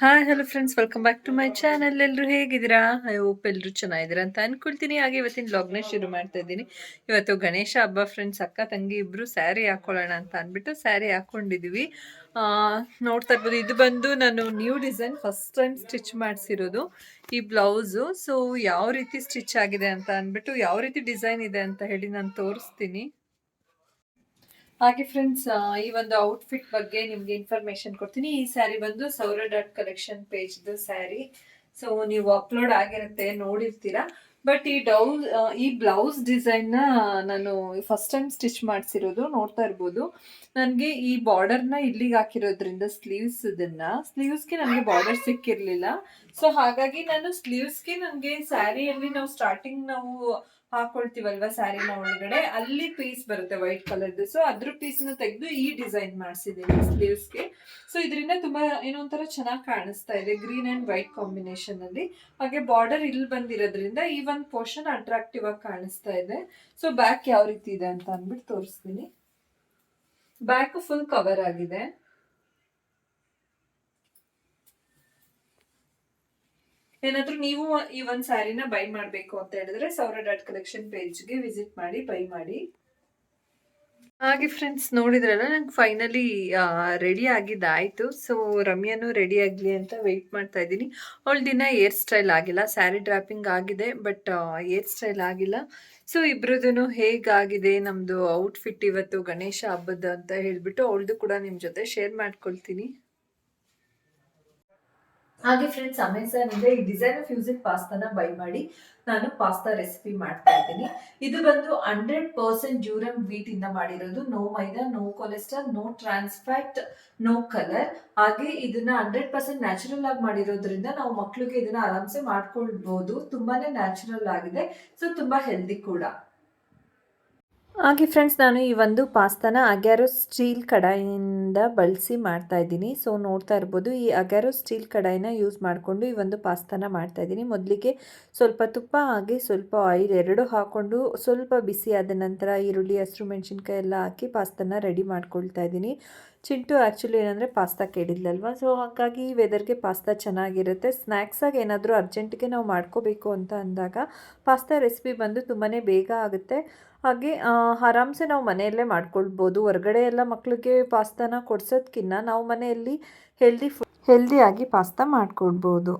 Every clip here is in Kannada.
Hi hello friends welcome back to my channel ಎಲ್ಲರೂ ಹೇಗಿದ್ದೀರಾ? ಐ ಹೋಪ್ ಎಲ್ಲರೂ ಚೆನ್ನಾಗಿದ್ದೀರಾ ಅಂತ ಅನ್ಕೊಳ್ತೀನಿ. ಹಾಗೆ ಇವತ್ತಿನ ಲಾಗ್ನ ಶುರು ಮಾಡ್ತಾ ಇದ್ದೀನಿ. ಇವತ್ತು ಗಣೇಶ ಹಬ್ಬ ಫ್ರೆಂಡ್ಸ್ ಅಕ್ಕ, ತಂಗಿ ಇಬ್ಬರು ಸ್ಯಾರಿ ಹಾಕೊಳ್ಳೋಣ ಅಂತ ಅಂದ್ಬಿಟ್ಟು ಸ್ಯಾರಿ ಹಾಕ್ಕೊಂಡಿದ್ದೀವಿ ನೋಡ್ತಾ ಇರ್ಬೋದು, ಇದು ಬಂದು ನಾನು new design first time stitch ಮಾಡಿಸಿರೋದು, ಈ ಬ್ಲೌಸು ಸೊ ಯಾವ ರೀತಿ ಸ್ಟಿಚ್ ಆಗಿದೆ ಅಂತ ಅಂದ್ಬಿಟ್ಟು, ಯಾವ ರೀತಿ ಡಿಸೈನ್ ಇದೆ ಅಂತ ಹೇಳಿ ನಾನು ತೋರಿಸ್ತೀನಿ. ಹಾಗೆ ಫ್ರೆಂಡ್ಸ್ ಈ ಒಂದು ಔಟ್ಫಿಟ್ ಬಗ್ಗೆ ನಿಮ್ಗೆ ಇನ್ಫಾರ್ಮೇಶನ್ ಕೊಡ್ತೀನಿ. ಈ ಸ್ಯಾರಿ ಬಂದು ಸೌರ ಡಾಟ್ ಕಲೆಕ್ಷನ್ ಪೇಜ್ದು ಸ್ಯಾರಿ ಸೊ ನೀವು ಅಪ್ಲೋಡ್ ಆಗಿರುತ್ತೆ ನೋಡಿರ್ತೀರಾ. ಬಟ್ ಈ ಡೌಸ್ ಈ ಬ್ಲೌಸ್ ಡಿಸೈನ್ನ ನಾನು ಫಸ್ಟ್ ಟೈಮ್ ಸ್ಟಿಚ್ ಮಾಡಿಸಿರೋದು ನೋಡ್ತಾ ಇರ್ಬೋದು. ನನಗೆ ಈ ಬಾರ್ಡರ್ನ ಇಲ್ಲಿಗೆ ಹಾಕಿರೋದ್ರಿಂದ ಸ್ಲೀವ್ಸ್ ಇದನ್ನ ಸ್ಲೀವ್ಸ್ಗೆ ನನಗೆ ಬಾರ್ಡರ್ ಸಿಕ್ಕಿರ್ಲಿಲ್ಲ. ಸೊ ಹಾಗಾಗಿ ನಾನು ಸ್ಲೀವ್ಸ್ಗೆ ನನಗೆ ಸ್ಯಾರಿಯಲ್ಲಿ ನಾವು ಸ್ಟಾರ್ಟಿಂಗ್ ನಾವು ಹಾಕೊಳ್ತೀವಲ್ವಾ ಸ್ಯಾರಿನ ಒಳಗಡೆ? ಅಲ್ಲಿ ಪೀಸ್ ಬರುತ್ತೆ ವೈಟ್ ಕಲರ್ದು ಸೊ ಅದ್ರ ಪೀಸ್ನ ತೆಗೆದು ಈ ಡಿಸೈನ್ ಮಾಡಿಸಿದ್ದೀನಿ ಸ್ಲೀವ್ಸ್ಗೆ ಸೊ ಇದರಿಂದ ತುಂಬಾ ಏನೋ ಒಂಥರ ಚೆನ್ನಾಗಿ ಕಾಣಿಸ್ತಾ ಇದೆ ಗ್ರೀನ್ ಅಂಡ್ ವೈಟ್ ಕಾಂಬಿನೇಷನ್ ಅಲ್ಲಿ. ಹಾಗೆ ಬಾರ್ಡರ್ ಇಲ್ಲಿ ಬಂದಿರೋದ್ರಿಂದ ಈ ಒಂದು ಪೋರ್ಷನ್ ಅಟ್ರಾಕ್ಟಿವ್ ಆಗಿ ಕಾಣಿಸ್ತಾ ಇದೆ. ಸೊ ಬ್ಯಾಕ್ ಯಾವ ರೀತಿ ಇದೆ ಅಂತ ಅಂದ್ಬಿಟ್ಟು ತೋರಿಸ್ತೀನಿ. ಬ್ಯಾಕ್ ಫುಲ್ ಕವರ್ ಆಗಿದೆ. ಏನಾದ್ರೂ ನೀವು ಈ ಒಂದ್ ಸ್ಯಾರಿನ ಬೈ ಮಾಡ್ಬೇಕು ಅಂತ ಹೇಳಿದ್ರೆ ಸೌರ ಡಾಟ್ ಕಲೆಕ್ಷನ್ ಪೇಜ್ಗೆ ವಿಸಿಟ್ ಮಾಡಿ, ಬೈ ಮಾಡಿ. ಹಾಗೆ ಫ್ರೆಂಡ್ಸ್ ನೋಡಿದ್ರಲ್ಲ, ನಂಗೆ ಫೈನಲಿ ರೆಡಿ ಆಗಿದ್ದಾಯಿತು. ಸೊ ರಮ್ಯಾನು ರೆಡಿ ಆಗಲಿ ಅಂತ ವೆಯ್ಟ್ ಮಾಡ್ತಾ ಇದ್ದೀನಿ. ಅವಳ ದಿನ ಏರ್ ಸ್ಟೈಲ್ ಆಗಿಲ್ಲ ಸ್ಯಾರಿ ಡ್ರಾಪಿಂಗ್ ಆಗಿದೆ ಬಟ್ ಏರ್ ಸ್ಟೈಲ್ ಆಗಿಲ್ಲ. ಸೊ ಇಬ್ರದ್ದು ಹೇಗಾಗಿದೆ ನಮ್ಮದು ಔಟ್ಫಿಟ್ ಇವತ್ತು ಗಣೇಶ ಹಬ್ಬದ ಅಂತ ಹೇಳಿಬಿಟ್ಟು ಅವಳದು ಕೂಡ ನಿಮ್ಮ ಜೊತೆ ಶೇರ್ ಮಾಡ್ಕೊಳ್ತೀನಿ. ಹಾಗೆ ಫ್ರೆಂಡ್ಸ್ ಅಮೆಝಾನ್ ಇಂದ ಈ ಡಿಸೈನ್ ಆಫ್ ಯೂಸಿಂಗ್ ಪಾಸ್ತಾನ ಬೈ ಮಾಡಿ ನಾನು ಪಾಸ್ತಾ ರೆಸಿಪಿ ಮಾಡ್ತಾ ಇದ್ದೀನಿ. ಇದು ಬಂದು ಹಂಡ್ರೆಡ್ ಪರ್ಸೆಂಟ್ ಜ್ಯೂರಮ್ ವೀಟ್ ಇಂದ ಮಾಡಿರೋದು. No maida no cholesterol no trans fat no colour ಹಾಗೆ ಇದನ್ನ ಹಂಡ್ರೆಡ್ ಪರ್ಸೆಂಟ್ ನ್ಯಾಚುರಲ್ ಆಗಿ ಮಾಡಿರೋದ್ರಿಂದ ನಾವು ಮಕ್ಳಿಗೆ ಇದನ್ನ ಆರಾಮ್ಸೆ ಮಾಡ್ಕೊಳ್ಬಹುದು ತುಂಬಾನೇ ನ್ಯಾಚುರಲ್ ಆಗಿದೆ. ಸೊ ತುಂಬಾ ಹೆಲ್ದಿ ಕೂಡ. ಹಾಗೆ ಫ್ರೆಂಡ್ಸ್ ನಾನು ಈ ಒಂದು ಪಾಸ್ತಾನ ಅಗ್ಯಾರೋ ಸ್ಟೀಲ್ ಕಡಾಯಿಂದ ಬಳಸಿ ಮಾಡ್ತಾ ಇದ್ದೀನಿ. ಸೊ ನೋಡ್ತಾ ಇರ್ಬೋದು, ಈ ಅಗ್ಯಾರೋ ಸ್ಟೀಲ್ ಕಡಾಯಿನ ಯೂಸ್ ಮಾಡಿಕೊಂಡು ಈ ಒಂದು ಪಾಸ್ತಾನ ಮಾಡ್ತಾ ಇದ್ದೀನಿ. ಮೊದಲಿಗೆ ಸ್ವಲ್ಪ ತುಪ್ಪ ಹಾಗೆ ಸ್ವಲ್ಪ ಆಯಿಲ್ ಎರಡು ಹಾಕ್ಕೊಂಡು ಸ್ವಲ್ಪ ಬಿಸಿ ಆದ ನಂತರ ಈರುಳ್ಳಿ, ಹಸಿರು ಮೆಣಸಿನ್ಕಾಯಿ ಎಲ್ಲ ಹಾಕಿ ಪಾಸ್ತಾನ ರೆಡಿ ಮಾಡ್ಕೊಳ್ತಾ ಇದ್ದೀನಿ. ಚಿಂಟು ಆ್ಯಕ್ಚುಲಿ ಏನಂದರೆ ಪಾಸ್ತಾ ಕೇಳಿದ್ಲಲ್ವ? ಸೊ ಹಾಗಾಗಿ ವೆದರ್ಗೆ ಪಾಸ್ತಾ ಚೆನ್ನಾಗಿರುತ್ತೆ. ಸ್ನ್ಯಾಕ್ಸಾಗಿ ಏನಾದರೂ ಅರ್ಜೆಂಟಿಗೆ ನಾವು ಮಾಡ್ಕೋಬೇಕು ಅಂತ ಅಂದಾಗ ಪಾಸ್ತಾ ರೆಸಿಪಿ ಬಂದು ತುಂಬಾ ಬೇಗ ಆಗುತ್ತೆ. ಹಾಗೆ ಆರಾಮ್ಸೆ ನಾವು ಮನೆಯಲ್ಲೇ ಮಾಡ್ಕೊಳ್ಬೋದು. ಹೊರಗಡೆ ಎಲ್ಲ ಮಕ್ಕಳಿಗೆ ಪಾಸ್ತಾನ ಕೊಡ್ಸೋದ್ಕಿನ್ನ ನಾವು ಮನೆಯಲ್ಲಿ ಹೆಲ್ದಿ ಫು ಹೆಲ್ದಿಯಾಗಿ ಪಾಸ್ತಾ ಮಾಡ್ಕೊಳ್ಬೋದು.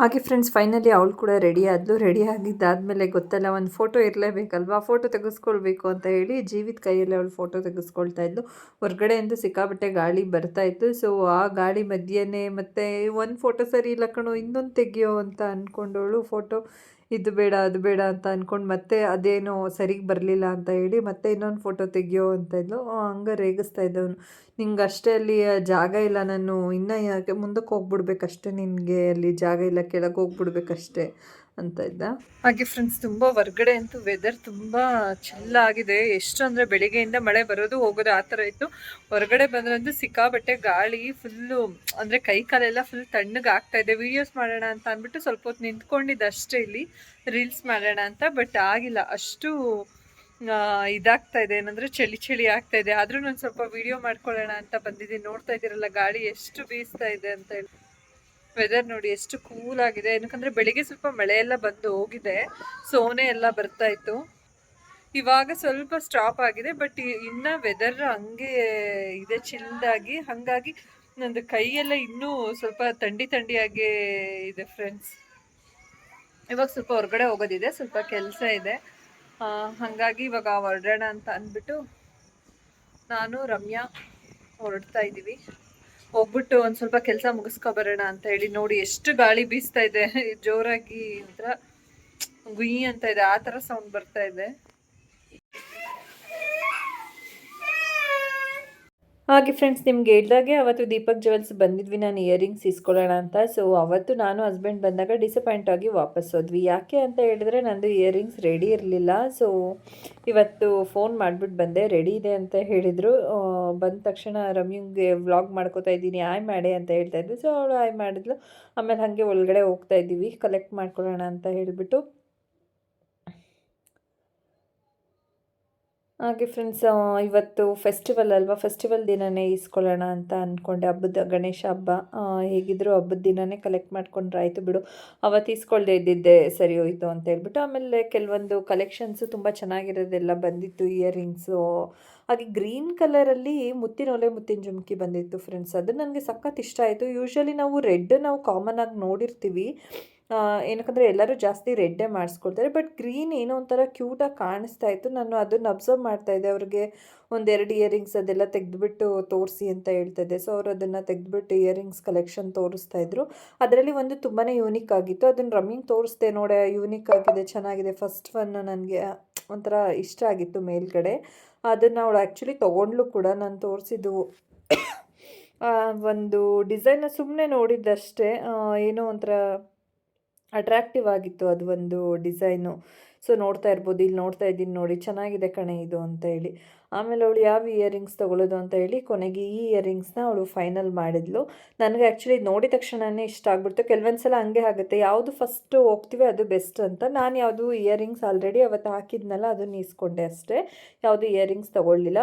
ಹಾಗೆ ಫ್ರೆಂಡ್ಸ್ ಫೈನಲಿ ಅವಳು ಕೂಡ ರೆಡಿ ಆದಳು ರೆಡಿ ಆಗಿದ್ದಾದಮೇಲೆ ಗೊತ್ತಲ್ಲ, ಒಂದು ಫೋಟೋ ಇರಲೇಬೇಕಲ್ವಾ? ಫೋಟೋ ತೆಗೆಸ್ಕೊಳ್ಬೇಕು ಅಂತ ಹೇಳಿ ಜೀವಿತ ಕೈಯಲ್ಲಿ ಅವಳು ಫೋಟೋ ತೆಗೆಸ್ಕೊಳ್ತಾ ಇದ್ಲು. ಹೊರಗಡೆಯಿಂದ ಸಿಕ್ಕಾಬಟ್ಟೆ ಗಾಳಿ ಬರ್ತಾ ಇತ್ತು. ಸೊ ಆ ಗಾಳಿ ಮಧ್ಯೆನೇ ಮತ್ತು, ಒಂದು ಫೋಟೋ ಸರಿ ಇಲ್ಲ ಕಣೋ, ಇನ್ನೊಂದು ತೆಗಿಯೋ ಅಂತ ಅಂದ್ಕೊಂಡವಳು ಫೋಟೋ ಇದು ಬೇಡ, ಅದು ಬೇಡ ಅಂತ ಅಂದ್ಕೊಂಡು ಮತ್ತೆ ಅದೇನೋ ಸರಿಗೆ ಬರಲಿಲ್ಲ ಅಂತ ಹೇಳಿ ಮತ್ತೆ ಇನ್ನೊಂದು ಫೋಟೋ ತೆಗಿಯೋ ಅಂತ ಇದ್ಲು. ಹಂಗೆ ರೇಗಿಸ್ತಾ ಇದ್ದವನು. ನಿಂಗೆ ಅಷ್ಟೇ ಅಲ್ಲಿ ಜಾಗ ಇಲ್ಲ ನಾನು ಇನ್ನೂ ಯಾಕೆ ಮುಂದಕ್ಕೆ ಹೋಗ್ಬಿಡ್ಬೇಕಷ್ಟೇ ನಿನಗೆ ಅಲ್ಲಿ ಜಾಗ ಇಲ್ಲ, ಕೆಳಗೆ ಹೋಗ್ಬಿಡ್ಬೇಕಷ್ಟೇ. ಅಂತ ಇದ್ದ. ಹಾಗೆ ಫ್ರೆಂಡ್ಸ್ ತುಂಬ ಹೊರ್ಗಡೆ ಅಂತೂ ವೆದರ್ ತುಂಬ ಚಿಲ್ಲಾಗಿದೆ ಎಷ್ಟು ಅಂದರೆ ಬೆಳಿಗ್ಗೆಯಿಂದ ಮಳೆ ಬರೋದು ಹೋಗೋದು ಆ ಥರ ಇತ್ತು. ಹೊರಗಡೆ ಬಂದ್ರಂತೂ ಸಿಕ್ಕಾಬಟ್ಟೆ ಗಾಳಿ ಫುಲ್ಲು ಅಂದರೆ ಕೈ ಕಾಲೆಲ್ಲ ಫುಲ್ ತಣ್ಣಗೆ ಆಗ್ತಾ ಇದೆ. ವಿಡಿಯೋಸ್ ಮಾಡೋಣ ಅಂತ ಅಂದ್ಬಿಟ್ಟು ಸ್ವಲ್ಪ ಹೊತ್ತು ನಿಂತ್ಕೊಂಡಿದ್ದು ಅಷ್ಟೇ ಇಲ್ಲಿ. ರೀಲ್ಸ್ ಮಾಡೋಣ ಅಂತ ಬಟ್ ಆಗಿಲ್ಲ. ಅಷ್ಟು ಇದಾಗ್ತಾ ಇದೆ. ಏನಂದ್ರೆ ಚಳಿ ಚಳಿ ಆಗ್ತಾ ಇದೆ. ಆದ್ರೂ ನಾನು ಸ್ವಲ್ಪ ವಿಡಿಯೋ ಮಾಡ್ಕೊಳ್ಳೋಣ ಅಂತ ಬಂದಿದ್ದೀನಿ. ನೋಡ್ತಾ ಇದ್ದೀರಲ್ಲ ಗಾಳಿ ಎಷ್ಟು ಬೀಸ್ತಾ ಇದೆ ಅಂತ ಹೇಳಿ. ವೆದರ್ ನೋಡಿ ಎಷ್ಟು ಕೂಲ್ ಆಗಿದೆ. ಏನಕ್ಕಂದ್ರೆ ಬೆಳಿಗ್ಗೆ ಸ್ವಲ್ಪ ಮಳೆ ಎಲ್ಲ ಬಂದು ಹೋಗಿದೆ. ಸೋನೆ ಎಲ್ಲ ಬರ್ತಾ ಇತ್ತು. ಇವಾಗ ಸ್ವಲ್ಪ ಸ್ಟಾಪ್ ಆಗಿದೆ ಬಟ್ ಇನ್ನ ವೆದರ್ ಹಂಗೆ ಇದೆ ಚಿಲ್ದಾಗಿ ಹಾಗಾಗಿ ನಂದು ಕೈಯೆಲ್ಲ ಇನ್ನೂ ಸ್ವಲ್ಪ ತಂಡಿ ತಂಡಿಯಾಗಿ ಇದೆ ಫ್ರೆಂಡ್ಸ್ ಇವಾಗ ಸ್ವಲ್ಪ ಹೊರಗಡೆ ಹೋಗೋದಿದೆ, ಸ್ವಲ್ಪ ಕೆಲಸ ಇದೆ. ಹಾಗಾಗಿ ಇವಾಗ ಹೊರಡೋಣ ಅಂತ ಅಂದ್ಬಿಟ್ಟು ನಾನು ರಮ್ಯಾ ಹೊರಡ್ತಾ ಇದ್ದೀವಿ. ಹೋಗ್ಬಿಟ್ಟು ಒಂದು ಸ್ವಲ್ಪ ಕೆಲಸ ಮುಗಿಸ್ಕೊಬರೋಣ ಅಂತ ಹೇಳಿ ನೋಡಿ ಎಷ್ಟು ಗಾಳಿ ಬೀಸ್ತಾ ಇದೆ. ಜೋರಾಗಿ ಒಂಥರ ಗುಯಿ ಅಂತ ಇದೆ. ಆ ಥರ ಸೌಂಡ್ ಬರ್ತಾ ಇದೆ. ಹಾಗೆ ಫ್ರೆಂಡ್ಸ್ ನಿಮ್ಗೆ ಹೇಳ್ದಾಗೆ ಅವತ್ತು ದೀಪಕ್ ಜುವೆಲ್ಸ್ ಬಂದಿದ್ವಿ, ನಾನು ಇಯರಿಂಗ್ಸ್ ಇಸ್ಕೊಳ್ಳೋಣ ಅಂತ. ಸೊ ಅವತ್ತು ನಾನು ಹಸ್ಬೆಂಡ್ ಬಂದಾಗ ಡಿಸಪಾಯಿಂಟ್ ಆಗಿ ವಾಪಸ್ ಹೋದ್ವಿ. ಯಾಕೆ ಅಂತ ಹೇಳಿದ್ರೆ ನಂದು ಇಯರಿಂಗ್ಸ್ ರೆಡಿ ಇರಲಿಲ್ಲ. ಸೊ ಇವತ್ತು ಫೋನ್ ಮಾಡಿಬಿಟ್ಟು ಬಂದೆ ರೆಡಿ ಇದೆ ಅಂತ ಹೇಳಿದರು. ಬಂದ ತಕ್ಷಣ ರಮ್ಯಂಗೆ ವ್ಲಾಗ್ ಮಾಡ್ಕೋತಾ ಇದ್ದೀನಿ ಆಯ್ ಮಾಡಿ ಅಂತ ಹೇಳ್ತಾ ಇದ್ದೆ ಸೊ ಅವಳು ಆಯ್ ಮಾಡಿದ್ಲು. ಆಮೇಲೆ ಹಾಗೆ ಒಳಗಡೆ ಹೋಗ್ತಾ ಇದ್ದೀವಿ ಕಲೆಕ್ಟ್ ಮಾಡ್ಕೊಳ್ಳೋಣ ಅಂತ ಹೇಳಿಬಿಟ್ಟು. ಹಾಗೆ ಫ್ರೆಂಡ್ಸ್ ಇವತ್ತು ಫೆಸ್ಟಿವಲ್ ಅಲ್ವಾ? ಫೆಸ್ಟಿವಲ್ ದಿನನೇ ಇಸ್ಕೊಳ್ಳೋಣ ಅಂತ ಅಂದ್ಕೊಂಡೆ ಹಬ್ಬದ ಗಣೇಶ ಹಬ್ಬ ಹೇಗಿದ್ರು ಹಬ್ಬದ ದಿನನೇ ಕಲೆಕ್ಟ್ ಮಾಡ್ಕೊಂಡ್ರೆ ಆಯಿತು ಬಿಡು. ಅವತ್ತು ಇಸ್ಕೊಳ್ದೆ ಇದ್ದಿದ್ದೆ ಸರಿ ಹೋಯಿತು ಅಂತ ಹೇಳ್ಬಿಟ್ಟು, ಆಮೇಲೆ ಕೆಲವೊಂದು ಕಲೆಕ್ಷನ್ಸು ತುಂಬ ಚೆನ್ನಾಗಿರೋದೆಲ್ಲ ಬಂದಿತ್ತು ಇಯರಿಂಗ್ಸು ಹಾಗೆ ಗ್ರೀನ್ ಕಲರಲ್ಲಿ ಮುತ್ತಿನ ಒಲೆ, ಮುತ್ತಿನ ಜುಮ್ಕಿ ಬಂದಿತ್ತು ಫ್ರೆಂಡ್ಸ್ ಅದು ನನಗೆ ಸಖತ್ ಇಷ್ಟ ಆಯಿತು. ಯೂಶ್ವಲಿ ನಾವು ರೆಡ್ ನಾವು ಕಾಮನ್ ಆಗಿ ನೋಡಿರ್ತೀವಿ. ಏನಕ್ಕಂದರೆ ಎಲ್ಲರೂ ಜಾಸ್ತಿ ರೆಡ್ಡೇ ಮಾಡಿಸ್ಕೊಳ್ತಾರೆ. ಬಟ್ ಗ್ರೀನ್ ಏನೋ ಒಂಥರ ಕ್ಯೂಟಾಗಿ ಕಾಣಿಸ್ತಾ ಇತ್ತು. ನಾನು ಅದನ್ನು ಅಬ್ಸರ್ವ್ ಮಾಡ್ತಾ ಇದ್ದೆ. ಅವ್ರಿಗೆ ಒಂದೆರಡು ಇಯರಿಂಗ್ಸ್ ಅದೆಲ್ಲ ತೆಗೆದುಬಿಟ್ಟು ತೋರಿಸಿ ಅಂತ ಹೇಳ್ತಾ ಇದ್ದೆ. ಸೊ ಅವರು ಅದನ್ನು ತೆಗೆದುಬಿಟ್ಟು ಇಯರಿಂಗ್ಸ್ ಕಲೆಕ್ಷನ್ ತೋರಿಸ್ತಾ ಇದ್ರು. ಅದರಲ್ಲಿ ಒಂದು ತುಂಬಾ ಯೂನಿಕ್ ಆಗಿತ್ತು. ಅದನ್ನು ರಮ್ಮಿಂಗ್ ತೋರಿಸ್ದೆ ನೋಡೆ. ಯೂನಿಕ್ ಆಗಿದೆ, ಚೆನ್ನಾಗಿದೆ. ಫಸ್ಟ್ ಒನ್ ನನಗೆ ಒಂಥರ ಇಷ್ಟ ಆಗಿತ್ತು ಮೇಲ್ಗಡೆ. ಅದನ್ನು ಅವಳು ಆ್ಯಕ್ಚುಲಿ ತೊಗೊಂಡ್ಲು ಕೂಡ. ನಾನು ತೋರಿಸಿದ್ದು ಒಂದು ಡಿಸೈನ ಸುಮ್ಮನೆ ನೋಡಿದ್ದಷ್ಟೇ. ಏನೋ ಒಂಥರ ಅಟ್ರಾಕ್ಟಿವ್ ಆಗಿತ್ತು ಅದು ಒಂದು ಡಿಸೈನು ಸೊ ನೋಡ್ತಾ ಇರ್ಬೋದು, ಇಲ್ಲಿ ನೋಡ್ತಾ ಇದ್ದೀನಿ ನೋಡಿ, ಚೆನ್ನಾಗಿದೆ ಕಣೆ ಇದು ಅಂತ ಹೇಳಿ. ಆಮೇಲೆ ಅವಳು ಯಾವ ಇಯರಿಂಗ್ಸ್ ತೊಗೊಳ್ಳೋದು ಅಂತ ಹೇಳಿ, ಕೊನೆಗೆ ಈ ಇಯರಿಂಗ್ಸ್ನ ಅವಳು ಫೈನಲ್ ಮಾಡಿದ್ಲು. ನನಗೆ ಆ್ಯಕ್ಚುಲಿ ನೋಡಿದ ತಕ್ಷಣವೇ ಇಷ್ಟ ಆಗ್ಬಿಡ್ತು. ಕೆಲವೊಂದು ಸಲ ಹಂಗೆ ಆಗುತ್ತೆ. ಯಾವುದು ಫಸ್ಟ್ ಹೋಗ್ತೀವಿ ಅದು ಬೆಸ್ಟ್ ಅಂತ. ನಾನು ಯಾವುದು ಇಯರಿಂಗ್ಸ್ ಆಲ್ರೆಡಿ ಅವತ್ತು ಹಾಕಿದ್ನಲ್ಲ, ಅದನ್ನು ಇಸ್ಕೊಂಡೆ ಅಷ್ಟೇ. ಯಾವುದು ಇಯರಿಂಗ್ಸ್ ತೊಗೊಳ್ಳಿಲ್ಲ.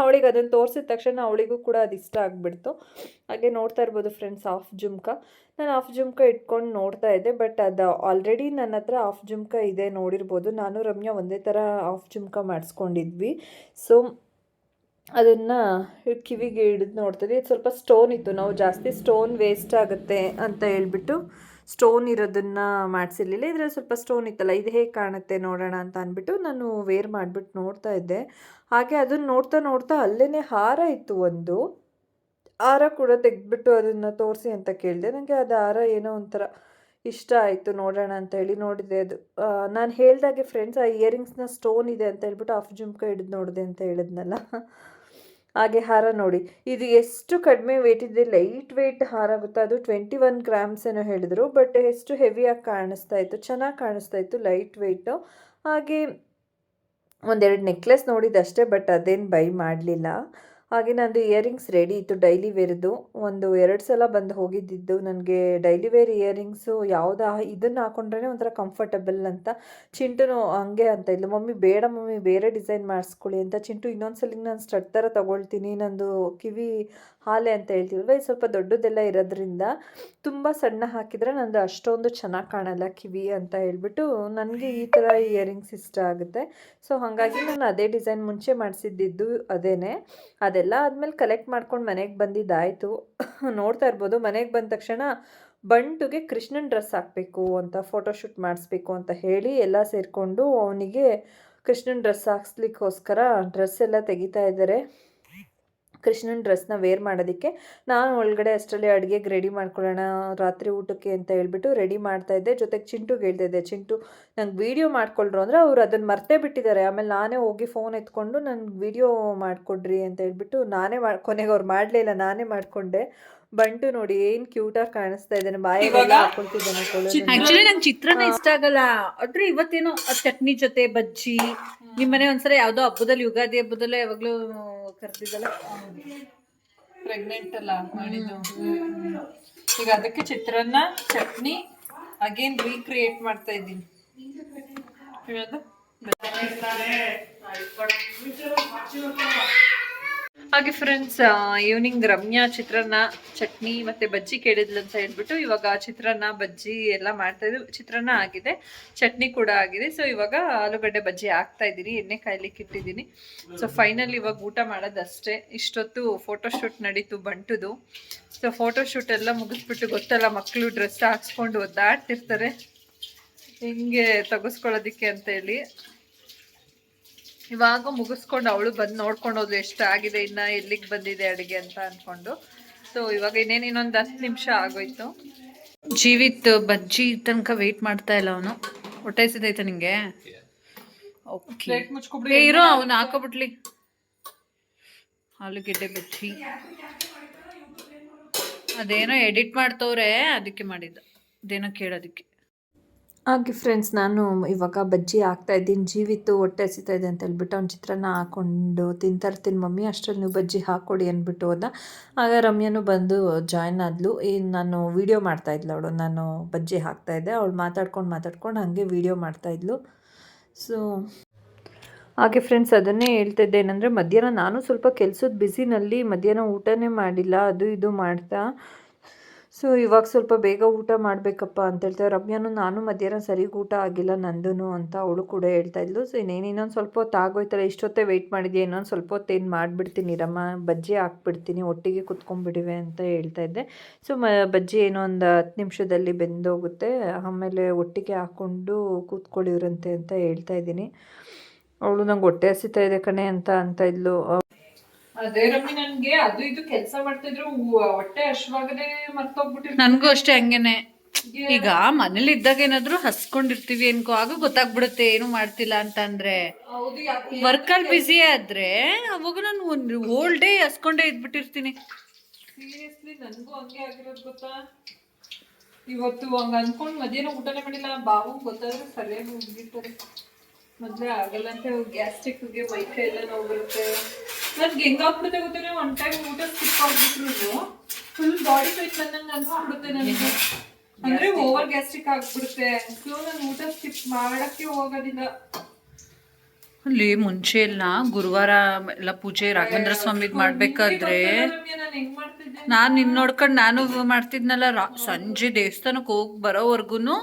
ಅವಳಿಗೆ ಅದನ್ನು ತೋರಿಸಿದ ತಕ್ಷಣ ಅವಳಿಗೂ ಕೂಡ ಅದು ಇಷ್ಟ ಆಗಿಬಿಡ್ತು. ಹಾಗೆ ನೋಡ್ತಾ ಇರ್ಬೋದು ಫ್ರೆಂಡ್ಸ್ ಆಫ್ ಜುಮ್ಕ. ನಾನು ಆಫ್ ಜುಮ್ಕ ಇಟ್ಕೊಂಡು ನೋಡ್ತಾ ಇದ್ದೆ ಬಟ್ ಅದು ಆಲ್ರೆಡಿ ನನ್ನ ಹತ್ರ ಆಫ್ ಜುಮ್ಕ ಇದೆ ನೋಡಿರ್ಬೋದು. ನಾನು, ರಮ್ಯಾ ಒಂದೇ ಥರ ಆಫ್ ಜುಮ್ಕ ಮಾಡಿಸ್ಕೊಂಡಿದ್ವಿ. ಸೊ ಅದನ್ನು ಕಿವಿಗೆ ಹಿಡಿದು ನೋಡ್ತಿದ್ವಿ ಸ್ವಲ್ಪ ಸ್ಟೋನ್ ಇತ್ತು. ನಾವು ಜಾಸ್ತಿ ಸ್ಟೋನ್ ವೇಸ್ಟ್ ಆಗುತ್ತೆ ಅಂತ ಹೇಳ್ಬಿಟ್ಟು ಸ್ಟೋನ್ ಇರೋದನ್ನು ಮಾಡಿಸಿರ್ಲಿಲ್ಲ. ಇದರಲ್ಲಿ ಸ್ವಲ್ಪ ಸ್ಟೋನ್ ಇತ್ತಲ್ಲ, ಇದು ಹೇಗೆ ಕಾಣುತ್ತೆ ನೋಡೋಣ ಅಂತ ಅಂದ್ಬಿಟ್ಟು ನಾನು ವೇರ್ ಮಾಡಿಬಿಟ್ಟು ನೋಡ್ತಾ ಇದ್ದೆ. ಹಾಗೆ ಅದನ್ನು ನೋಡ್ತಾ ನೋಡ್ತಾ ಅಲ್ಲೇ ಹಾರ ಇತ್ತು ಒಂದು. ಹಾರ ಕೂಡ ತೆಗೆದ್ಬಿಟ್ಟು ಅದನ್ನು ತೋರಿಸಿ ಅಂತ ಕೇಳಿದೆ. ನನಗೆ ಅದು ಹಾರ ಏನೋ ಒಂಥರ ಇಷ್ಟ ಆಯಿತು ನೋಡೋಣ ಅಂತ ಹೇಳಿ ನೋಡಿದೆ ಅದು. ನಾನು ಹೇಳ್ದಾಗೆ ಫ್ರೆಂಡ್ಸ್ ಆ ಇಯರಿಂಗ್ಸ್ನ ಸ್ಟೋನ್ ಇದೆ ಅಂತ ಹೇಳ್ಬಿಟ್ಟು ಆಫ್ ಜುಮ್ಕ ಹಿಡಿದು ನೋಡಿದೆ ಅಂತ ಹೇಳಿದ್ನಲ್ಲ. ಹಾಗೆ ಹಾರ ನೋಡಿ. ಇದು ಎಷ್ಟು ಕಡಿಮೆ ವೇಟ್ ಇದೆ ಲೈಟ್ ವೆಯ್ಟ್ ಹಾರ ಗೊತ್ತಾ? ಅದು ಟ್ವೆಂಟಿ ಒನ್ ಗ್ರಾಮ್ಸ್ ಏನೋ ಹೇಳಿದರು ಬಟ್ ಎಷ್ಟು ಹೆವಿಯಾಗಿ ಕಾಣಿಸ್ತಾ ಇತ್ತು, ಚೆನ್ನಾಗಿ ಕಾಣಿಸ್ತಾ ಇತ್ತು ಲೈಟ್ ವೆಯ್ಟು ಹಾಗೆ ಒಂದೆರಡು ನೆಕ್ಲೆಸ್ ನೋಡಿದ್ದಷ್ಟೇ ಬಟ್ ಅದೇನು ಬೈ ಮಾಡಲಿಲ್ಲ. ಹಾಗೆ ನಂದು ಇಯರಿಂಗ್ಸ್ ರೆಡಿ ಇತ್ತು ಡೈಲಿ ವೇರ್ದು ಒಂದು ಎರಡು ಸಲ ಬಂದು ಹೋಗಿದ್ದಿದ್ದು. ನನಗೆ ಡೈಲಿ ವೇರ್ ಇಯರಿಂಗ್ಸು ಯಾವುದು ಇದನ್ನು ಹಾಕೊಂಡ್ರೆ ಒಂಥರ ಕಂಫರ್ಟಬಲ್ ಅಂತ. ಚಿಂಟುನು ಹಂಗೆ ಅಂತ ಇದ್ಲು. ಮಮ್ಮಿ, ಬೇಡ ಮಮ್ಮಿ, ಬೇರೆ ಡಿಸೈನ್ ಮಾಡಿಸ್ಕೊಳ್ಳಿ ಅಂತ ಚಿಂಟು ಇನ್ನೊಂದು ಸಲ ನಾನು ಸ್ಟಡ್ ಥರ ತೊಗೊಳ್ತೀನಿ. ನಂದು ಕಿವಿ ಹಾಲೆ ಅಂತ ಹೇಳ್ತೀವಲ್ವ? ಇದು ಸ್ವಲ್ಪ ದೊಡ್ಡದೆಲ್ಲ ಇರೋದ್ರಿಂದ ತುಂಬ ಸಣ್ಣ ಹಾಕಿದರೆ ನಂದು ಅಷ್ಟೊಂದು ಚೆನ್ನಾಗಿ ಕಾಣಲ್ಲ ಕಿವಿ ಅಂತ ಹೇಳ್ಬಿಟ್ಟು ನನಗೆ ಈ ಥರ ಇಯರಿಂಗ್ಸ್ ಇಷ್ಟ ಆಗುತ್ತೆ. ಸೊ, ಹಾಗಾಗಿ ನಾನು ಅದೇ ಡಿಸೈನ್ ಮುಂಚೆ ಮಾಡಿಸಿದ್ದಿದ್ದು ಅದೇ ಅದೆಲ್ಲ ಆದಮೇಲೆ ಕಲೆಕ್ಟ್ ಮಾಡ್ಕೊಂಡು ಮನೆಗೆ ಬಂದಿದ್ದಾಯಿತು. ನೋಡ್ತಾ ಇರ್ಬೋದು, ಮನೆಗೆ ಬಂದ ತಕ್ಷಣ ಬಂಟುಗೆ ಕೃಷ್ಣನ್ ಡ್ರೆಸ್ ಹಾಕಬೇಕು ಅಂತ, ಫೋಟೋಶೂಟ್ ಮಾಡಿಸ್ಬೇಕು ಅಂತ ಹೇಳಿ ಎಲ್ಲ ಸೇರಿಕೊಂಡು ಅವನಿಗೆ ಕೃಷ್ಣನ್ ಡ್ರೆಸ್ ಹಾಕ್ಸ್ಲಿಕ್ಕೋಸ್ಕರ ಡ್ರೆಸ್ ಎಲ್ಲ ತೆಗಿತಾ ಇದ್ದಾರೆ. ಕೃಷ್ಣನ್ ಡ್ರೆಸ್ನ ವೇರ್ ಮಾಡೋದಕ್ಕೆ. ನಾನು ಒಳಗಡೆ ಅಷ್ಟರಲ್ಲಿ ಅಡುಗೆಗೆ ರೆಡಿ ಮಾಡ್ಕೊಳ್ಳೋಣ ರಾತ್ರಿ ಊಟಕ್ಕೆ ಅಂತ ಹೇಳ್ಬಿಟ್ಟು ರೆಡಿ ಮಾಡ್ತಾ ಇದ್ದೆ. ಜೊತೆಗೆ ಚಿಂಟು ಹೇಳ್ತಾ ಇದ್ದೆ ಚಿಂಟು ನಂಗೆ ವೀಡಿಯೋ ಮಾಡ್ಕೊಳ್ರು. ಅಂದರೆ ಅವ್ರು ಅದನ್ನು ಮರ್ತೇ ಬಿಟ್ಟಿದ್ದಾರೆ. ಆಮೇಲೆ ನಾನೇ ಹೋಗಿ ಫೋನ್ ಎತ್ಕೊಂಡು ನನಗೆ ವೀಡಿಯೋ ಮಾಡಿಕೊಡ್ರಿ ಅಂತ ಹೇಳ್ಬಿಟ್ಟು ನಾನೇ ಮಾಡಿ ಕೊನೆಗೆ ಅವ್ರು ಇಲ್ಲ ನಾನೇ ಮಾಡಿಕೊಂಡೆ. ಬಂಟು ನೋಡಿ ಏನ್ ಕ್ಯೂಟ್ ಆಗಿ ಕಾಣಿಸ್ತಾ ಇದ್ದಾನೆ ಬಾಯಿಗೆಲ್ಲ. ಆಕ್ಚುಲಿ ನಂಗೆ ಚಿತ್ರಾನ್ನ ಇಷ್ಟ ಆಗಲ್ಲ. ಆದ್ರೆ ಇವತ್ತೇನೋ ಚಟ್ನಿ ಜೊತೆ ಬಜ್ಜಿ ನಿಮ್ಮನೆ ಒಂದ್ಸಲ ಯಾವ್ದೋ ಹಬ್ಬದಲ್ಲಿ ಯುಗಾದಿ ಹಬ್ಬದಲ್ಲೇ ಯಾವಾಗ್ಲೂ ಕರ್ದಿದ್ದಲ್ಲ? ಪ್ರೆಗ್ನೆಂಟ್ ಅಲ್ಲ ಮಾಡಿದ್ದು. ಈಗ ಅದಕ್ಕೆ ಚಿತ್ರಾನ್ನ ಚಟ್ನಿ ಅಗೇನ್ ರೀಕ್ರಿಯೇಟ್ ಮಾಡ್ತಾ ಇದ್ದೀನಿ. ಯಾವ್ದು? ಹಾಗೆ friends evening Ramya, chitranna, chutney ಮತ್ತೆ ಬಜ್ಜಿ ಕೇಳಿದ್ಲು ಅಂತ ಹೇಳ್ಬಿಟ್ಟು ಇವಾಗ ಚಿತ್ರಾನ್ನ, ಬಜ್ಜಿ ಎಲ್ಲ ಮಾಡ್ತಾ ಇದ್ವಿ. ಚಿತ್ರಾನ್ನ ಆಗಿದೆ, ಚಟ್ನಿ ಕೂಡ ಆಗಿದೆ. ಸೊ ಇವಾಗ ಆಲೂಗಡ್ಡೆ ಬಜ್ಜಿ ಹಾಕ್ತಾ ಇದ್ದೀನಿ, ಎಣ್ಣೆ ಕಾಯ್ಲಿಕ್ಕೆ ಇಟ್ಟಿದ್ದೀನಿ. ಸೊ ಫೈನಲ್ ಇವಾಗ ಊಟ ಮಾಡೋದಷ್ಟೇ. ಇಷ್ಟೊತ್ತು ಫೋಟೋಶೂಟ್ ನಡೀತು ಬಂಟುದು. ಸೊ ಫೋಟೋಶೂಟ್ ಎಲ್ಲ ಮುಗಿಸ್ಬಿಟ್ಟು ಗೊತ್ತಲ್ಲ ಮಕ್ಕಳು ಡ್ರೆಸ್ ಹಾಕ್ಸ್ಕೊಂಡು ಒದ್ದಾಡ್ತಿರ್ತಾರೆ. ಹಿಂಗೆ ತಗಸ್ಕೊಳ್ಳೋದಿಕ್ಕೆ ಅಂತ ಹೇಳಿ. ಇವಾಗ ಮುಗಿಸ್ಕೊಂಡು ಅವಳು ಬಂದು ನೋಡ್ಕೊಂಡು ಎಷ್ಟು ಆಗಿದೆ ಇನ್ನ ಎಲ್ಲಿಗೆ ಬಂದಿದೆ ಅಡುಗೆ ಅಂತ ಅನ್ಕೊಂಡು. ಸೊ ಇವಾಗ ಇನ್ನೇನು ಇನ್ನೊಂದು ಹತ್ತು ನಿಮಿಷ ಆಗೋಯ್ತು. ಜೀವಿತ್ ಬಜ್ಜಿ ತನಕ ವೇಟ್ ಮಾಡ್ತಾ ಇಲ್ಲ ಅವನು. ಹೊಟ್ಟೆ ಹಸಿದೈತೆ ನಿಂಗೆ ಓಕೆ ಇರೋ ಅವನು ಹಾಕೋಬಿಟ್ಲಿ. ಆಲೂಗೆಡ್ಡೆ ಬಜ್ಜಿ. ಅದೇನೋ ಎಡಿಟ್ ಮಾಡ್ತವ್ರೆ ಅದಕ್ಕೆ ಮಾಡಿದ್ದು. ಅದೇನೋ ಕೇಳೋದಕ್ಕೆ. ಹಾಗೆ ಫ್ರೆಂಡ್ಸ್ ನಾನು ಇವಾಗ ಬಜ್ಜಿ ಹಾಕ್ತಾ ಇದ್ದೀನಿ. ಜೀವಿತ್ತು ಹೊಟ್ಟೆ ಹಸಿತಾ ಇದೆ ಅಂತ ಹೇಳ್ಬಿಟ್ಟು ಅವ್ನ ಚಿತ್ರಾನ್ನ ಹಾಕೊಂಡು ತಿಂತಾ ಇರ್ತೀನಿ ಮಮ್ಮಿ. ಅಷ್ಟರಲ್ಲಿ ನೀವು ಬಜ್ಜಿ ಹಾಕ್ಕೊಡಿ ಅಂದ್ಬಿಟ್ಟು ಹೋದ. ಆಗ ರಮ್ಯನು ಬಂದು ಜಾಯ್ನ್ ಆದ್ಲು. ಏನು ನಾನು ವೀಡಿಯೋ ಮಾಡ್ತಾ ಇದ್ಲು ಅವಳು. ನಾನು ಬಜ್ಜಿ ಹಾಕ್ತಾಯಿದ್ದೆ ಅವಳು ಮಾತಾಡ್ಕೊಂಡು ಮಾತಾಡ್ಕೊಂಡು ಹಾಗೆ ವೀಡಿಯೋ ಮಾಡ್ತಾಯಿದ್ಲು ಸೊ ಹಾಗೆ ಫ್ರೆಂಡ್ಸ್ ಅದನ್ನೇ ಹೇಳ್ತಿದ್ದೆ ಏನಂದರೆ ಮಧ್ಯಾಹ್ನ ನಾನು ಸ್ವಲ್ಪ ಕೆಲಸದ ಬ್ಯುಸಿನಲ್ಲಿ ಮಧ್ಯಾಹ್ನ ಊಟನೇ ಮಾಡಿಲ್ಲ. ಅದು ಇದು ಮಾಡ್ತಾ ಸೊ, ಇವಾಗ ಸ್ವಲ್ಪ ಬೇಗ ಊಟ ಮಾಡಬೇಕಪ್ಪ ಅಂತ ಹೇಳ್ತಾರೆ. ರಮ್ಯಾನು, ನಾನು ಮಧ್ಯಾಹ್ನ ಸರಿಗೆ ಊಟ ಆಗಿಲ್ಲ ನಂದೂ ಅಂತ ಅವಳು ಕೂಡ ಹೇಳ್ತಾ ಇದ್ಲು. ಸೊ, ಇನ್ನೇನು, ಇನ್ನೊಂದು ಸ್ವಲ್ಪ ಹೊತ್ತು ಆಗೋಯ್ತಲ್ಲ, ಇಷ್ಟೊತ್ತೇ ವೆಯ್ಟ್ ಮಾಡಿದ್ಯಾ, ಇನ್ನೊಂದು ಸ್ವಲ್ಪ ಹೊತ್ತು ಏನು ಮಾಡಿಬಿಡ್ತೀನಿ, ರಮ್ಮ, ಬಜ್ಜಿ ಹಾಕ್ಬಿಡ್ತೀನಿ, ಒಟ್ಟಿಗೆ ಕುತ್ಕೊಂಡ್ಬಿಡಿವೆ ಅಂತ ಹೇಳ್ತಾ ಇದ್ದೆ. ಸೊ, ಮ, ಬಜ್ಜಿ ಏನೋ ಒಂದು ಹತ್ತು ನಿಮಿಷದಲ್ಲಿ ಬೆಂದೋಗುತ್ತೆ. ಆಮೇಲೆ ಒಟ್ಟಿಗೆ ಹಾಕ್ಕೊಂಡು ಕೂತ್ಕೊಳ್ಳಿವ್ರಂತೆ ಅಂತ ಹೇಳ್ತಾ ಇದ್ದೀನಿ. ಅವಳು ನಂಗೆ ಹೊಟ್ಟೆ ಹಸಿತಾ ಇದೆ ಕಣೆ ಅಂತ ಅಂತ ಇದ್ಲು. ಅದೇ ರಮ್ಮಿ ನನ್ಗೆ ಅದು ಇದು ಕೆಲಸ ಮಾಡ್ತಿದ್ರು ಹೊಟ್ಟೆ ಹಶ್ವಾಗದೆ ಮರ್ತೋಗ್ಬಿಟ್ಟಿರ್ ನನ್ಗೂ ಅಷ್ಟೇ ಹಂಗೇನೆ. ಈಗ ಮನೇಲಿ ಇದ್ದಾಗ ಏನಾದ್ರು ಹಸ್ಕೊಂಡಿರ್ತೀವಿ ಅನ್ಕೋ ಆಗ ಗೊತ್ತಾಗ್ಬಿಡುತ್ತೆ ಏನು ಮಾಡ್ತಿಲ್ಲ ಅಂತ ಅಂದ್ರೆ ವರ್ಕ್ ಅಲ್ಲಿ ಬಿಸಿ ಆದ್ರೆ ಅವಾಗ ನಾನು ಒಂದು ಹೋಲ್ ಡೇ ಹಸ್ಕೊಂಡೇ ಇದ್ಬಿಟ್ಟಿರ್ತೀನಿ. ಸೀರಿಯಸ್ಲಿ ನನಗೂ ಹಂಗೆ ಆಗಿರೋದು ಗೊತ್ತಾ? ಇವತ್ತು ಹಂಗ ಅನ್ಕೊಂಡ್ ಮಧ್ಯಾಹ್ನ ಊಟನೇ ಮಾಡಿಲ್ಲ ಬಾವು ಗೊತ್ತಾದ್ರೆ ಸರಿಯಾಗಿ ಹೋಗ್ಬಿಡ್ತಾರೆ ಮೊದ್ಲೇ ಆಗಲ್ಲ ಅಂತ ಗ್ಯಾಸ್ಟ್ರಿಕ್ಗೆ ಮೈಕೈ ಎಲ್ಲ ನೋವು ಬರುತ್ತೆ. ನನ್ಗೆ ಹೆಂಗಾಗ್ಬಿಡುತ್ತೆ ಗೊತ್ತಿಲ್ಲ ಒನ್ ಟೈಮ್ ಊಟ ಸ್ಕಿಪ್ ಆಗ್ಬಿಟ್ರು ಫುಲ್ ಬಾಡಿ ಫೈಟ್ ಬಂದಂಗೆ ಅನ್ಸ್ಬಿಡುತ್ತೆ ನನಗೆ. ಅಂದ್ರೆ ಓವರ್ ಗ್ಯಾಸ್ಟ್ರಿಕ್ ಆಗ್ಬಿಡುತ್ತೆ. ಸೊ ನಾನು ಊಟ ಸ್ಕಿಪ್ ಮಾಡಕ್ಕೆ ಹೋಗೋದಿಲ್ಲ. ಅಲ್ಲಿ ಮುಂಚೆ ಎಲ್ಲ ಗುರುವಾರ ಎಲ್ಲ ಪೂಜೆ ರಾಘವೇಂದ್ರ ಸ್ವಾಮಿಗೆ ಮಾಡ್ಬೇಕಾದ್ರೆ ನಾನು ನಿನ್ನ ನೋಡ್ಕೊಂಡ್ ನಾನು ಮಾಡ್ತಿದ್ನಲ್ಲ ರಾ- ಸಂಜೆ ದೇವಸ್ಥಾನಕ್ಕೆ ಹೋಗಿ ಬರೋವರ್ಗುನು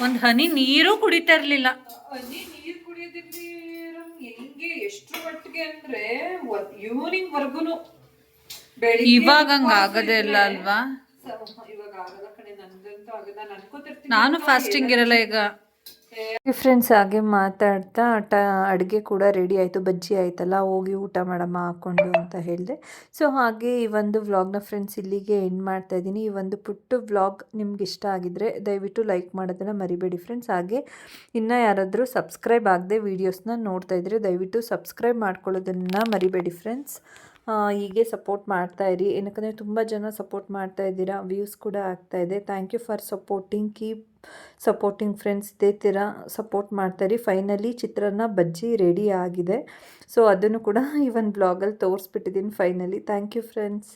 ಒಂದ್ ಹನಿ ನೀರು ಕುಡಿತಾ ಇರ್ಲಿಲ್ಲ. ರಮ್ ಹೆಂಗೆ ಎಷ್ಟು ಮಟ್ಟಿಗೆ ಅಂದ್ರೆ ಈವ್ನಿಂಗ್ ವರ್ಗುನು ಇವಾಗ ಹಂಗ ಆಗದೆ ಇಲ್ಲ ಅಲ್ವಾ? ಇವಾಗ ಆಗದ ಕಣೆ ನನ್ಗಂತೂ ಆಗದ. ನಾನು ಫಾಸ್ಟಿಂಗ್ ಇರಲ್ಲ ಈಗ. ಫ್ರೆಂಡ್ಸ್ ಹಾಗೆ ಮಾತಾಡ್ತಾ ಟ ಅಡುಗೆ ಕೂಡ ರೆಡಿ ಆಯಿತು, ಬಜ್ಜಿ ಆಯ್ತಲ್ಲ, ಹೋಗಿ ಊಟ ಮಾಡಮ್ಮ ಹಾಕ್ಕೊಂಡು ಅಂತ ಹೇಳಿದೆ. ಸೊ ಹಾಗೆ ಈ ಒಂದು ವ್ಲಾಗ್ನ ಫ್ರೆಂಡ್ಸ್ ಇಲ್ಲಿಗೆ ಎಂಡ್ ಮಾಡ್ತಾ ಇದ್ದೀನಿ. ಈ ಒಂದು ಪುಟ್ಟ ವ್ಲಾಗ್ ನಿಮ್ಗೆ ಇಷ್ಟ ಆಗಿದ್ರೆ ದಯವಿಟ್ಟು ಲೈಕ್ ಮಾಡೋದನ್ನು ಮರಿಬೇಡಿ ಫ್ರೆಂಡ್ಸ್ ಹಾಗೆ ಇನ್ನು ಯಾರಾದರೂ ಸಬ್ಸ್ಕ್ರೈಬ್ ಆಗದೆ ವೀಡಿಯೋಸ್ನ ನೋಡ್ತಾ ಇದ್ರೆ ದಯವಿಟ್ಟು ಸಬ್ಸ್ಕ್ರೈಬ್ ಮಾಡ್ಕೊಳ್ಳೋದನ್ನು ಮರಿಬೇಡಿ ಫ್ರೆಂಡ್ಸ್ ಹೀಗೆ ಸಪೋರ್ಟ್ ಮಾಡ್ತಾ ಇರಿ. ಏನಕ್ಕಂದರೆ ತುಂಬ ಜನ ಸಪೋರ್ಟ್ ಮಾಡ್ತಾ ಇದ್ದೀರಾ ವ್ಯೂಸ್ ಕೂಡ ಆಗ್ತಾ ಇದೆ. Thank you for supporting keep supporting friends ಇದೇ ಥರ ಸಪೋರ್ಟ್ ಇರಿ. ಫೈನಲಿ ಚಿತ್ರಾನ್ನ ಬಜ್ಜಿ ರೆಡಿ ಆಗಿದೆ. ಸೊ ಅದನ್ನು ಕೂಡ ಈ ಒಂದು ಬ್ಲಾಗಲ್ಲಿ ತೋರಿಸ್ಬಿಟ್ಟಿದ್ದೀನಿ ಫೈನಲಿ ಥ್ಯಾಂಕ್ ಯು ಫ್ರೆಂಡ್ಸ್